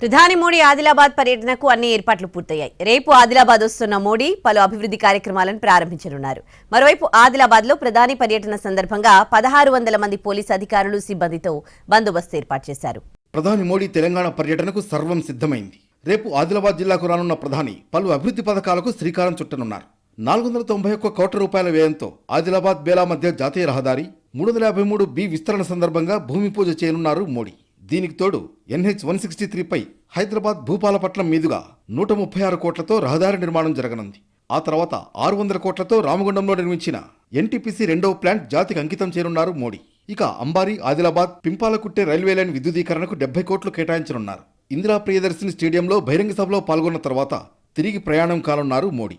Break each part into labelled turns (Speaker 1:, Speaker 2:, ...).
Speaker 1: ప్రధాని మోడీ ఆదిలాబాద్ పర్యటనకు అన్ని ఏర్పాట్లు పూర్తయ్యాయి. రేపు ఆదిలాబాద్ వస్తున్న మోడీ పలు అభివృద్ధి కార్యక్రమాలను ప్రారంభించనున్నారు. మరోవైపు ఆదిలాబాద్లో ప్రధాని పర్యటన సందర్భంగా పదహారు వందల మంది పోలీసు అధికారులు సిబ్బందితో బందోబస్తు ఏర్పాటు చేశారు.
Speaker 2: ప్రధాని మోడీ తెలంగాణ పర్యటనకు సర్వం సిద్ధమైంది. రేపు ఆదిలాబాద్ జిల్లాకు రానున్న ప్రధాని పలు అభివృద్ధి పథకాలకు శ్రీకారం చుట్టనున్నారు. నాలుగు వందల తొంభై ఒక్క కోట్ల రూపాయల వ్యయంతో ఆదిలాబాద్ బేలా మధ్య జాతీయ రహదారి మూడు వందల యాభై మూడు బి విస్తరణ సందర్భంగా భూమి పూజ చేయనున్నారు మోడీ. దీనికి తోడు ఎన్హెచ్ వన్ సిక్స్టీ త్రీపై హైదరాబాద్ భూపాలపట్నం మీదుగా నూట ముప్పై ఆరు కోట్లతో రహదారి నిర్మాణం జరగనుంది. ఆ తర్వాత ఆరు వందల కోట్లతో రామగుండంలో నిర్మించిన ఎన్టీపీసీ రెండవ ప్లాంట్ జాతికి అంకితం చేయనున్నారు మోడీ. ఇక అంబారీ ఆదిలాబాద్ పింపాలకుట్టే రైల్వే లైన్ విద్యుదీకరణకు డెబ్బై కోట్లు కేటాయించనున్నారు. ఇందిరా ప్రియదర్శిని స్టేడియంలో బహిరంగ సభలో పాల్గొన్న తర్వాత తిరిగి ప్రయాణం కానున్నారు మోడీ.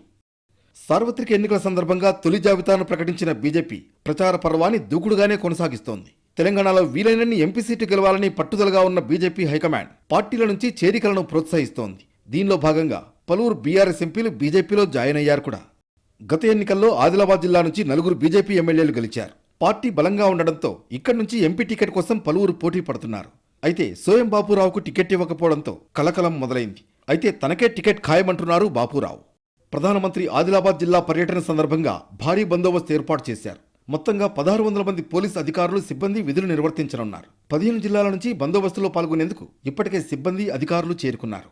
Speaker 2: సార్వత్రిక ఎన్నికల సందర్భంగా తొలి జాబితాను ప్రకటించిన బీజేపీ ప్రచార పర్వాన్ని దూకుడుగానే కొనసాగిస్తోంది. తెలంగాణలో వీలైనన్ని ఎంపీ సీటు గెలవాలని పట్టుదలగా ఉన్న బీజేపీ హైకమాండ్ పార్టీల నుంచి చేరికలను ప్రోత్సహిస్తోంది. దీనిలో భాగంగా పలువురు బీఆర్ఎస్ ఎంపీలు బీజేపీలో జాయిన్ అయ్యారు కూడా. గత ఎన్నికల్లో ఆదిలాబాద్ జిల్లా నుంచి నలుగురు బీజేపీ ఎమ్మెల్యేలు గెలిచారు. పార్టీ బలంగా ఉండడంతో ఇక్కడి నుంచి ఎంపీ టికెట్ కోసం పలువురు పోటీ పడుతున్నారు. అయితే సోయం బాపురావుకు టికెట్ ఇవ్వకపోవడంతో కలకలం మొదలైంది. అయితే తనకే టికెట్ ఖాయమంటున్నారు బాపురావు. ప్రధానమంత్రి ఆదిలాబాద్ జిల్లా పర్యటన సందర్భంగా భారీ బందోబస్తు ఏర్పాటు చేశారు. మొత్తంగా పదహారు వందల మంది పోలీస్ అధికారులు సిబ్బంది విధులు నిర్వర్తించనున్నారు. పదిహేను జిల్లాల నుంచి బందోబస్తులో పాల్గొనేందుకు ఇప్పటికే సిబ్బంది అధికారులు చేరుకున్నారు.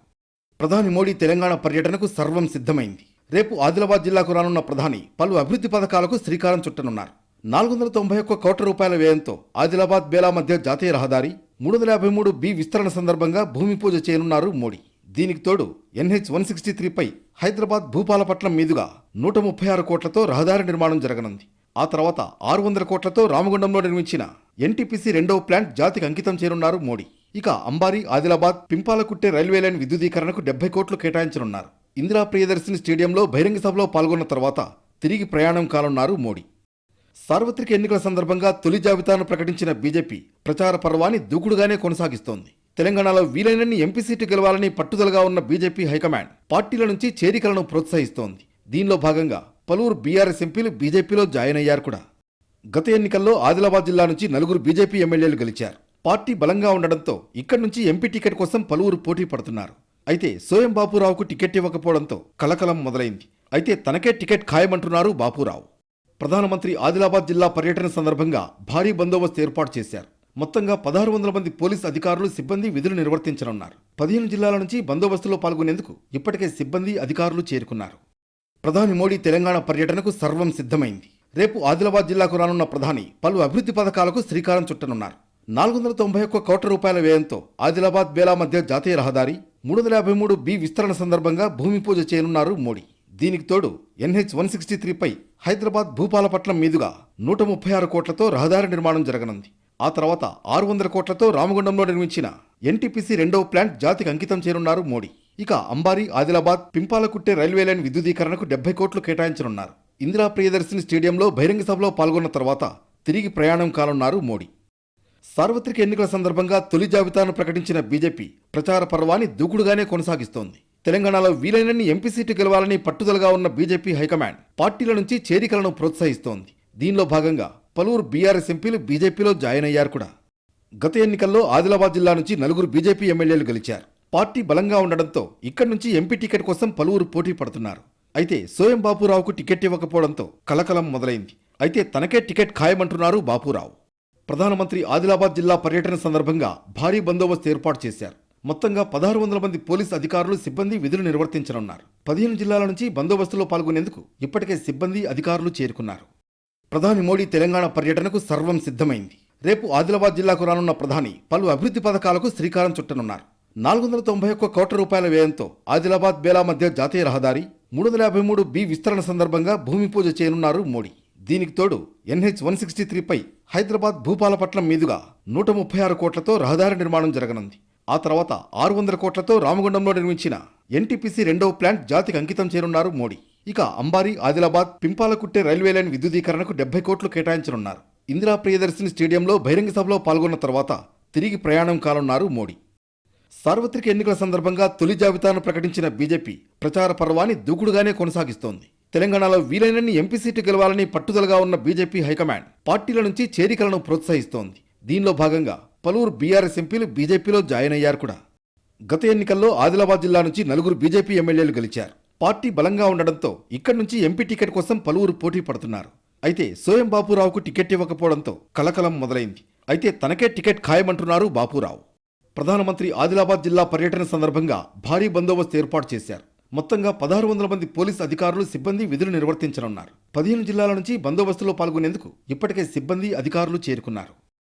Speaker 2: ప్రధాని మోడీ తెలంగాణ పర్యటనకు సర్వం సిద్ధమైంది. రేపు ఆదిలాబాద్ జిల్లాకు రానున్న ప్రధాని పలు అభివృద్ధి పథకాలకు శ్రీకారం చుట్టనున్నారు. నాలుగు వందల తొంభై ఒక్క కోట్ల రూపాయల వ్యయంతో ఆదిలాబాద్ బేలా మధ్య జాతీయ రహదారి మూడు వందల యాభై మూడు బి విస్తరణ సందర్భంగా భూమి పూజ చేయనున్నారు మోడీ. దీనికి తోడు ఎన్హెచ్ వన్ సిక్స్టీ త్రీపై హైదరాబాద్ భూపాలపట్నం మీదుగా నూట ముప్పై ఆరు కోట్లతో రహదారి నిర్మాణం జరగనుంది. ఆ తర్వాత ఆరు వందల కోట్లతో రామగుండంలో నిర్మించిన ఎన్టీపీసీ రెండవ ప్లాంట్ జాతికి అంకితం చేరున్నారు మోడీ. ఇక అంబారీ ఆదిలాబాద్ పింపాలకుట్టే రైల్వే లైన్ విద్యుదీకరణకు డెబ్బై కోట్లు కేటాయించనున్నారు. ఇందిరా ప్రియదర్శిని స్టేడియంలో బహిరంగ సభలో పాల్గొన్న తర్వాత తిరిగి ప్రయాణం కానున్నారు మోడీ. సార్వత్రిక ఎన్నికల సందర్భంగా తొలి జాబితాను ప్రకటించిన బీజేపీ ప్రచార పర్వాన్ని దూకుడుగానే కొనసాగిస్తోంది. తెలంగాణలో వీలైనన్ని ఎంపీ సీటు గెలవాలని పట్టుదలగా ఉన్న బీజేపీ హైకమాండ్ పార్టీల నుంచి చేరికలను ప్రోత్సహిస్తోంది. దీనిలో భాగంగా పలువురు బీఆర్ఎస్ ఎంపీలు బీజేపీలో జాయిన్ అయ్యారు కూడా. గత ఎన్నికల్లో ఆదిలాబాద్ జిల్లా నుంచి నలుగురు బీజేపీ ఎమ్మెల్యేలు గెలిచారు. పార్టీ బలంగా ఉండడంతో ఇక్కడి నుంచి ఎంపీ టికెట్ కోసం పలువురు పోటీ పడుతున్నారు. అయితే సోయం బాపురావుకు టికెట్ ఇవ్వకపోవడంతో కలకలం మొదలైంది. అయితే తనకే టికెట్ ఖాయమంటున్నారు బాపురావు. ప్రధానమంత్రి ఆదిలాబాద్ జిల్లా పర్యటన సందర్భంగా భారీ బందోబస్తు ఏర్పాటు చేశారు. మొత్తంగా పదహారు వందల మంది పోలీస్ అధికారులు సిబ్బంది విధులు నిర్వర్తించనున్నారు. పదిహేను జిల్లాల నుంచి బందోబస్తులో పాల్గొనేందుకు ఇప్పటికే సిబ్బంది అధికారులు చేరుకున్నారు. ప్రధాని మోడీ తెలంగాణ పర్యటనకు సర్వం సిద్ధమైంది. రేపు ఆదిలాబాద్ జిల్లాకు రానున్న ప్రధాని పలు అభివృద్ధి పథకాలకు శ్రీకారం చుట్టనున్నారు. నాలుగు వందల తొంభై ఒక్క కోట్ల రూపాయల వ్యయంతో ఆదిలాబాద్ బేలా మధ్య జాతీయ రహదారి మూడు వందల యాభై మూడు బి విస్తరణ సందర్భంగా భూమి పూజ చేయనున్నారు మోడీ. దీనికి తోడు ఎన్హెచ్ వన్ సిక్స్టీ త్రీపై హైదరాబాద్ భూపాలపట్నం మీదుగా నూట ముప్పై ఆరు కోట్లతో రహదారి నిర్మాణం జరగనుంది. ఆ తర్వాత ఆరు వందల కోట్లతో రామగుండంలో నిర్మించిన ఎన్టీపీసీ రెండవ ప్లాంట్ జాతికి అంకితం చేయనున్నారు మోడీ. ఇక అంబారీ ఆదిలాబాద్ పింపాలకుట్టే రైల్వే లైన్ విద్యుదీకరణకు డెబ్బై కోట్లు కేటాయించనున్నారు. ఇందిరా ప్రియదర్శిని స్టేడియంలో బహిరంగ సభలో పాల్గొన్న తర్వాత తిరిగి ప్రయాణం కానున్నారు మోడీ. సార్వత్రిక ఎన్నికల సందర్భంగా తొలి జాబితాను ప్రకటించిన బీజేపీ ప్రచార పర్వాన్ని దూకుడుగానే కొనసాగిస్తోంది. తెలంగాణలో వీలైనన్ని ఎంపీ సీటు గెలవాలని పట్టుదలగా ఉన్న బీజేపీ హైకమాండ్ పార్టీల నుంచి చేరికలను ప్రోత్సహిస్తోంది. దీనిలో భాగంగా పలువురు బీఆర్ఎస్ ఎంపీలు బీజేపీలో జాయిన్ అయ్యారు కూడా. గత ఎన్నికల్లో ఆదిలాబాద్ జిల్లా నుంచి నలుగురు బీజేపీ ఎమ్మెల్యేలు గెలిచారు. పార్టీ బలంగా ఉండడంతో ఇక్కడి నుంచి ఎంపీ టికెట్ కోసం పలువురు పోటీ పడుతున్నారు. అయితే సోయం బాపురావుకు టికెట్ ఇవ్వకపోవడంతో కలకలం మొదలైంది. అయితే తనకే టికెట్ ఖాయమంటున్నారు బాపురావు. ప్రధానమంత్రి ఆదిలాబాద్ జిల్లా పర్యటన సందర్భంగా భారీ బందోబస్తు ఏర్పాటు చేశారు. మొత్తంగా పదహారు వందల మంది పోలీస్ అధికారులు సిబ్బంది విధులు నిర్వర్తించనున్నారు. పదిహేను జిల్లాల నుంచి బందోబస్తులో పాల్గొనేందుకు ఇప్పటికే సిబ్బంది అధికారులు చేరుకున్నారు. ప్రధాని మోడీ తెలంగాణ పర్యటనకు సర్వం సిద్ధమైంది. రేపు ఆదిలాబాద్ జిల్లాకు రానున్న ప్రధాని పలు అభివృద్ధి పథకాలకు శ్రీకారం చుట్టనున్నారు. నాలుగు వందల తొంభై ఒక్క కోట్ల రూపాయల వ్యయంతో ఆదిలాబాద్ బేలా మధ్య జాతీయ రహదారి మూడు వందల యాభై మూడు బి విస్తరణ సందర్భంగా భూమి పూజ చేయనున్నారు మోడీ. దీనికి తోడు ఎన్హెచ్ వన్ సిక్స్టీ త్రీపై హైదరాబాద్ భూపాలపట్నం మీదుగా నూట ముప్పై ఆరు కోట్లతో రహదారి నిర్మాణం జరగనుంది. ఆ తర్వాత ఆరు వందల కోట్లతో రామగుండంలో నిర్మించిన ఎన్టీపీసీ రెండవ ప్లాంట్ జాతికి అంకితం చేయనున్నారు మోడీ. ఇక అంబారి ఆదిలాబాద్ పింపాలకుట్టే రైల్వే లైన్ విద్యుదీకరణకు డెబ్బై కోట్లు కేటాయించనున్నారు. ఇందిరా ప్రియదర్శిని స్టేడియంలో బహిరంగ సభలో పాల్గొన్న తర్వాత తిరిగి ప్రయాణం కానున్నారు మోడీ. సార్వత్రిక ఎన్నికల సందర్భంగా తొలి జాబితాను ప్రకటించిన బీజేపీ ప్రచార పర్వాన్ని దూకుడుగానే కొనసాగిస్తోంది. తెలంగాణలో వీలైనన్ని ఎంపీ సీటు గెలవాలని పట్టుదలగా ఉన్న బీజేపీ హైకమాండ్ పార్టీల నుంచి చేరికలను ప్రోత్సహిస్తోంది. దీనిలో భాగంగా పలువురు బీఆర్ఎస్ ఎంపీలు బీజేపీలో జాయిన్ అయ్యారు కూడా. గత ఎన్నికల్లో ఆదిలాబాద్ జిల్లా నుంచి నలుగురు బీజేపీ ఎమ్మెల్యేలు గెలిచారు. పార్టీ బలంగా ఉండడంతో ఇక్కడి నుంచి ఎంపీ టికెట్ కోసం పలువురు పోటీ పడుతున్నారు. అయితే సోయం బాపురావుకు టికెట్ ఇవ్వకపోవడంతో కలకలం మొదలైంది. అయితే తనకే టికెట్ ఖాయమంటున్నారు బాపురావు. ప్రధానమంత్రి ఆదిలాబాద్ జిల్లా పర్యటన సందర్భంగా భారీ బందోబస్తు ఏర్పాటు చేశారు. మొత్తంగా పదహారు వందల మంది పోలీస్ అధికారులు సిబ్బంది విధులు నిర్వర్తించనున్నారు. పదిహేను జిల్లాల నుంచి బందోబస్తులో పాల్గొనేందుకు ఇప్పటికే సిబ్బంది అధికారులు చేరుకున్నారు.